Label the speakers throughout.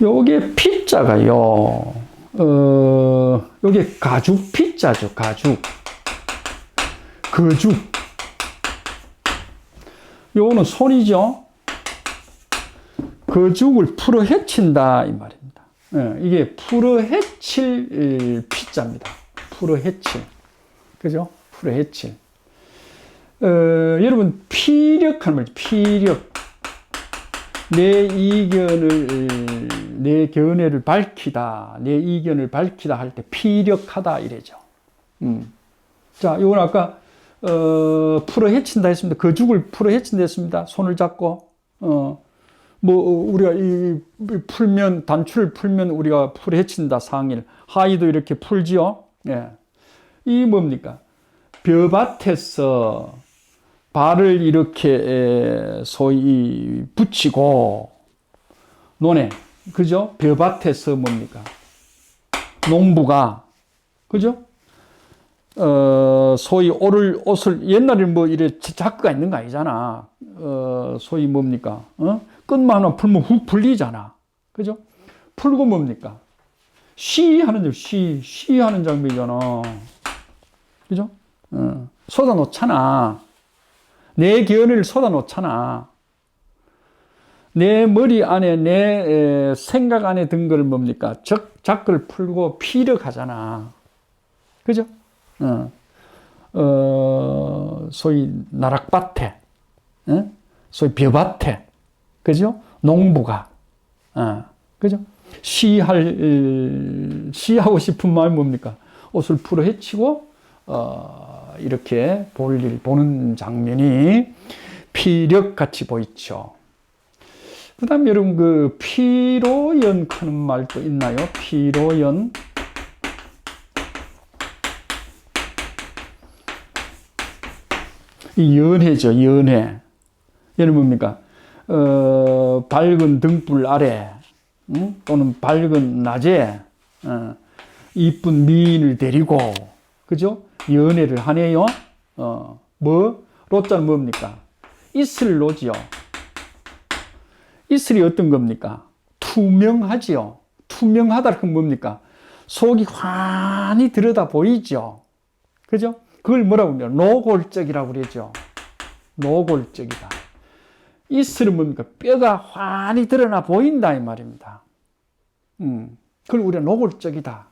Speaker 1: 요게 피자가요. 어, 요게 가죽 피자죠. 가죽. 거죽. 요거는 손이죠. 거죽을 풀어 헤친다 이 말입니다. 예, 이게 풀어 헤칠 피자입니다. 풀어 헤칠. 그죠? 풀어 헤칠. 어, 여러분 피력하는 말이죠. 피력. 내 이견을 내 견해를 밝히다, 내 이견을 밝히다 할 때 피력하다 이래죠. 음. 자, 이건 아까 어, 풀어 헤친다 했습니다. 거죽을 풀어 헤친다 했습니다. 손을 잡고 어, 뭐 우리가 이 풀면 단추를 풀면 우리가 풀어 헤친다 상일 하의도 이렇게 풀지요. 예. 이 뭡니까? 벼밭에서 발을 이렇게 소위 붙이고 논에 그죠? 벼밭에서 뭡니까? 농부가 그죠? 어 소위 오를 옷을 옛날에 뭐 이래 자크가 있는 거 아니잖아. 어 소위 뭡니까? 어? 끝만 하나 풀면 훅 풀리잖아. 그죠? 풀고 뭡니까? 시 하는 시, 시 하는 장비잖아. 그죠? 어. 쏟아 놓잖아. 내 견해를 쏟아 놓잖아. 내 머리 안에 내 생각 안에 든 걸 뭡니까? 적, 작걸 풀고 피력하잖아. 그죠? 어, 어 소위 나락밭에, 어? 소위 벼밭에, 그죠? 농부가, 어, 그죠? 시할, 시하고 싶은 마음이 뭡니까? 옷을 풀어 헤치고, 어, 이렇게 볼일 보는 장면이 피력같이 보이죠. 그 다음 여러분 그 피로연 하는 말도 있나요? 피로연. 이 연해죠, 연해. 얘는 뭡니까? 어, 밝은 등불 아래, 응? 또는 밝은 낮에, 어, 이쁜 미인을 데리고, 그죠? 연애를 하네요. 어, 뭐? 로자는 뭡니까? 이슬 로지요. 이슬이 어떤 겁니까? 투명하지요. 투명하다는 건 뭡니까? 속이 환히 들여다 보이죠. 그죠? 그걸 뭐라고 하냐? 노골적이라고 그러죠. 노골적이다. 이슬은 뭡니까? 뼈가 환히 드러나 보인다 이 말입니다. 음, 그걸 우리가 노골적이다.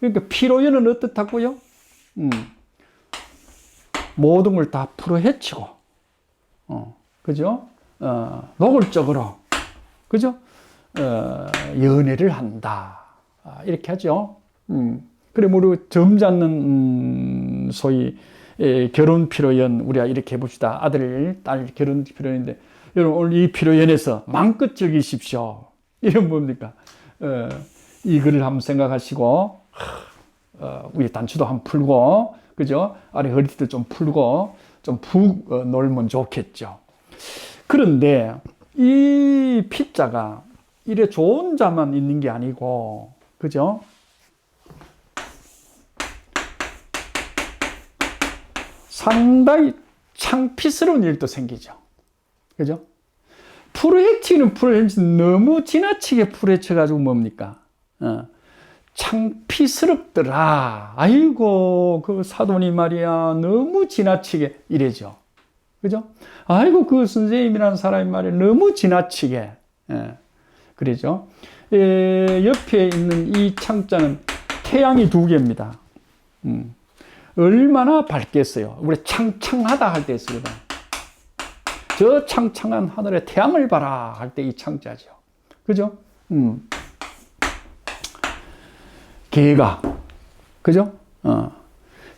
Speaker 1: 그러니까 피로연은 어떻다고요? 음, 모든 걸 다 풀어 헤치고, 어, 그죠? 어, 노골적으로, 그죠? 어, 연애를 한다. 아, 이렇게 하죠. 음, 그래, 우리 점잖는, 음, 소위, 에, 결혼 피로연, 우리가 이렇게 해봅시다. 아들, 딸 결혼 피로연인데, 여러분, 오늘 이 피로연에서 마음껏 즐기십시오. 이런 뭡니까? 어, 이 글을 한번 생각하시고, 어, 위에 단추도 한번 풀고, 그죠? 아래 허리띠도 좀 풀고, 좀푹 어, 놀면 좋겠죠. 그런데 이 피자가 이래 좋은 자만 있는 게 아니고, 그죠? 상당히 창피스러운 일도 생기죠. 그죠? 풀헤치는 풀헤치 너무 지나치게 풀헤쳐가지고 뭡니까? 어. 창피스럽더라. 아이고, 그 사돈이 말이야. 너무 지나치게 이래죠. 그죠? 아이고, 그 선생님이라는 사람이 말이야. 너무 지나치게. 예, 그러죠. 예, 옆에 있는 이 창자는 태양이 두 개입니다. 음, 얼마나 밝겠어요. 우리 창창하다 할 때 쓰거든. 저 창창한 하늘에 태양을 봐라 할 때 이 창자죠. 그죠? 음. 개가 그죠? 어.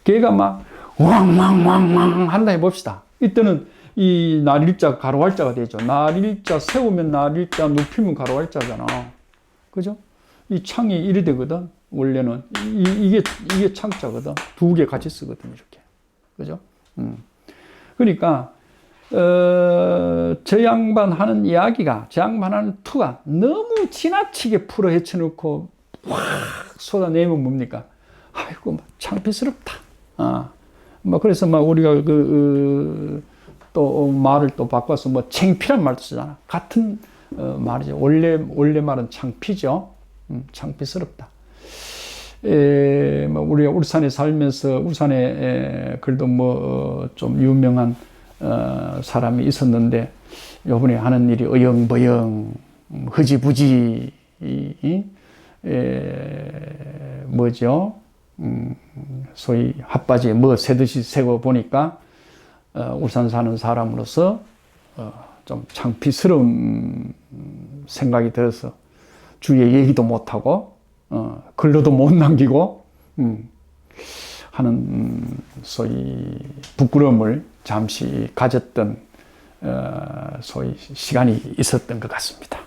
Speaker 1: 개가 막 왕왕왕왕 한다 해봅시다. 이때는 이 날일자 가로할자가 되죠. 날일자 세우면 날일자 눕히면 가로할자잖아. 그죠? 이 창이 이리 되거든. 원래는 이, 게 이게 창자거든. 두 개 같이 쓰거든 이렇게. 그죠? 음. 그러니까 어, 저 양반 하는 이야기가 저 양반 하는 투가 너무 지나치게 풀어 헤쳐놓고 확 쏟아내면 뭡니까? 아이고, 막 창피스럽다. 아, 뭐, 그래서 막 우리가 그, 어, 또 말을 또 바꿔서 뭐, 챙피란 말도 쓰잖아. 같은 어, 말이죠. 원래 원래 말은 창피죠. 음, 창피스럽다. 에, 뭐 우리가 울산에 살면서 울산에 에, 그래도 뭐 좀 유명한 어, 사람이 있었는데 요번에 하는 일이 어영버영 음, 흐지부지 이, 이, 에, 뭐죠? 음, 소위 핫바지에 뭐 새듯이 새고 보니까 어, 울산 사는 사람으로서 어, 좀 창피스러운 생각이 들어서 주위에 얘기도 못하고 어, 글로도 못 남기고 음, 하는 음, 소위 부끄러움을 잠시 가졌던 어, 소위 시간이 있었던 것 같습니다.